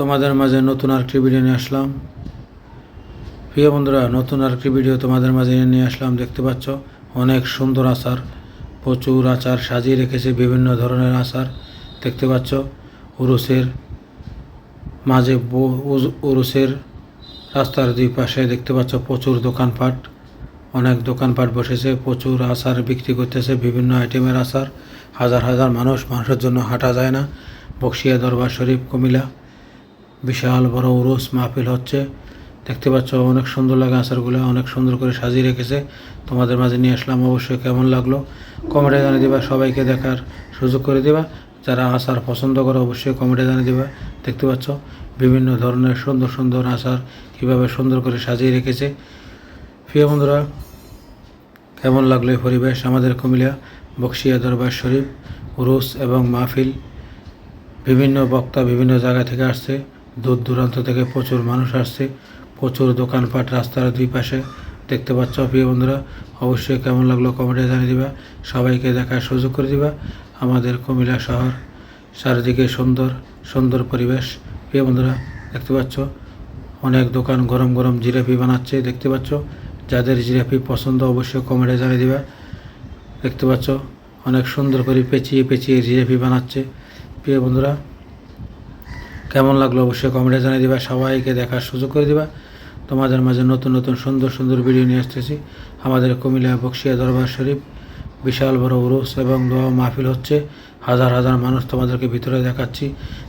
তোমাদের মাঝে নতুন আরেকটি ভিডিও নিয়ে আসলাম। প্রিয় বন্ধুরা, নতুন আরেকটি ভিডিও তোমাদের মাঝে নিয়ে আসলাম। দেখতে পাচ্ছ, অনেক সুন্দর আচার, প্রচুর আচার সাজিয়ে রেখেছে বিভিন্ন ধরনের আচার। দেখতে পাচ্ছ, উরুসের মাঝে উরুসের রাস্তার দুই পাশে দেখতে পাচ্ছ, প্রচুর দোকানপাট, অনেক দোকানপাট বসেছে, প্রচুর আচার বিক্রি করতেছে, বিভিন্ন আইটেমের আচার। হাজার হাজার মানুষ, মানুষের জন্য হাঁটা যায় না। বক্সিয়া দরবার শরীফ, কুমিল্লা। বিশাল বড় উরুস মাহফিল হচ্ছে। দেখতে পাচ্ছ অনেক সুন্দর লাগে আচারগুলো, অনেক সুন্দর করে সাজিয়ে রেখেছে। তোমাদের মাঝে নিয়ে আসলাম, অবশ্যই কেমন লাগল? কমেন্টে জানিয়ে দিবা, সবাইকে দেখার সুযোগ করে দিবা। যারা আচার পছন্দ করে, অবশ্যই কমেন্টে জানিয়ে দিবা। দেখতে পাচ্ছ বিভিন্ন ধরনের সুন্দর সুন্দর আচার কীভাবে সুন্দর করে সাজিয়ে রেখেছে। প্রিয় বন্ধুরা, কেমন লাগল এই পরিবেশ? আমাদের কুমিল্লা বক্সিয়া দরবার শরীফ, উরুস এবং মাহফিল বিভিন্ন বক্তা বিভিন্ন জায়গা থেকে আসছে। দূর দূরান্ত থেকে প্রচুর মানুষ আসছে। প্রচুর দোকানপাট রাস্তার দুই পাশে। দেখতে পাচ্ছ প্রিয় বন্ধুরা, অবশ্যই কেমন লাগল কমেন্টে জানিয়ে দিবা। সবাইকে দেখার সুযোগ করে দিবা। আমাদের কুমিল্লা শহর চারিদিকে সুন্দর সুন্দর পরিবেশ। প্রিয় বন্ধুরা, দেখতে পাচ্ছ, অনেক দোকান গরম গরম জিলাপি বানাচ্ছে। দেখতে পাচ্ছ, যাদের জিলাপি পছন্দ অবশ্যই কমেন্টে জানিয়ে দিবা। দেখতে পাচ্ছ, অনেক সুন্দর করে পেঁচিয়ে পেঁচিয়ে জিলাপি বানাচ্ছে। প্রিয় বন্ধুরা কেমন লাগল অবশ্যই কমেন্টে জানিয়ে দিবা, সবাইকে দেখার সুযোগ করে দিবা। তোমাদের মাঝে নতুন নতুন, সুন্দর সুন্দর ভিডিও নিয়ে আসতেছি। আমাদের কুমিল্লা বক্সিয়া দরবার শরীফ বিশাল বড় উরুস এবং দোয়া মাহফিল হচ্ছে। হাজার হাজার মানুষ তোমাদেরকে ভিতরে দেখাচ্ছি।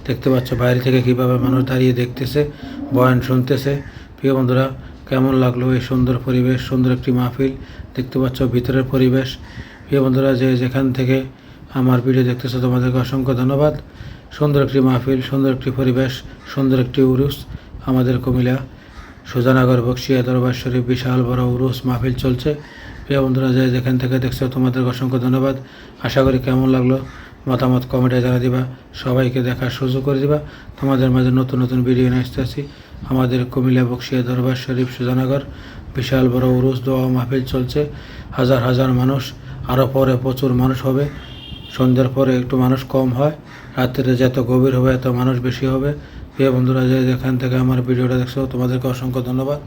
দেখতে পাচ্ছ বাইরে থেকে কীভাবে মানুষ দাঁড়িয়ে দেখতেছে, বয়ান শুনতেছে। প্রিয় বন্ধুরা, কেমন লাগল এই সুন্দর পরিবেশ, সুন্দর একটি মাহফিল? দেখতে পাচ্ছ ভিতরের পরিবেশ। প্রিয় বন্ধুরা, যে যেখান থেকে আমার ভিডিও দেখতেছো, তোমাদেরকে অসংখ্য ধন্যবাদ। সুন্দর একটি মাহফিল, সুন্দর একটি পরিবেশ, সুন্দর একটি উরুস। আমাদের কুমিল্লা সুজানগর বক্সিয়া দরবার শরীফ বিশাল বড় উরুস মাহফিল চলছে। প্রিয় বন্ধুরা, যে যেখান থেকে দেখছ তোমাদের অসংখ্য ধন্যবাদ। আশা করি কেমন লাগল? মতামত কমেন্টে জানা দিবা। সবাইকে দেখার সুযোগ করে দিবা। তোমাদের মাঝে নতুন নতুন ভিডিও নিয়ে আসতে আসি। আমাদের কুমিল্লা বক্সিয়া দরবার শরীফ সুজানগর বিশাল বড় উরুস দোয়া মাহফিল চলছে। হাজার হাজার মানুষ আরও পরে প্রচুর মানুষ হবে। সন্ধ্যার পরে একটু মানুষ কম হয় রাত্রে যত গভীর হবে এত মানুষ বেশি হবে। প্রিয় বন্ধুরা, যে যেখান থেকে আমার ভিডিওটা দেখছ, তোমাদেরকে অসংখ্য ধন্যবাদ।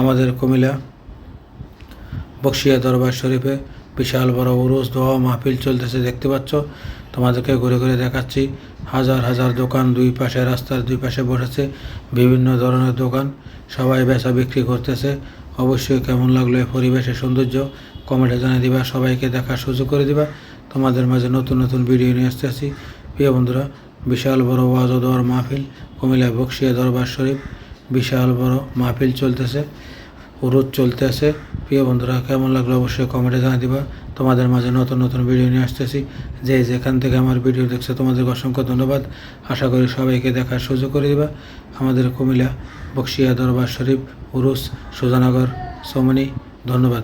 আমাদের কুমিল্লা বক্সিয়া দরবার শরীফে বিশাল বড় উরুস দোয়া মাহফিল চলতেছে, দেখতে পাচ্ছ? তোমাদেরকে ঘুরে ঘুরে দেখাচ্ছি। হাজার হাজার দোকান দুই পাশে, রাস্তার দুই পাশে বসেছে বিভিন্ন ধরনের দোকান। সবাই বেচা বিক্রি করতেছে। অবশ্যই কেমন লাগল এই পরিবেশের সৌন্দর্য, কমেন্টে জানিয়ে দিবা। সবাইকে দেখার সুযোগ করে দিবা। তোমাদের মাঝে নতুন নতুন ভিডিও নিয়ে আসতে আসি। প্রিয় বন্ধুরা, বিশাল বড় ওয়াজ ও দোয়ার মাহফিল, কুমিল্লা বক্সিয়া দরবার শরীফ, বিশাল বড় মাহফিল চলতেছে, উরুদ চলতেছে। প্রিয় বন্ধুরা, কেমন লাগল অবশ্যই কমেন্টে জানিয়ে দিবা। তোমাদের মাঝে নতুন নতুন ভিডিও নিয়ে আসতেছি যে যেখান থেকে আমার ভিডিও দেখছে তোমাদের অসংখ্য ধন্যবাদ। আশা করি সবাইকে দেখার সুযোগ করে দিবা। আমাদের কুমিল্লা বক্সিয়া দরবার শরীফ, উরুস, সুজানগর, সোমনি, ধন্যবাদ।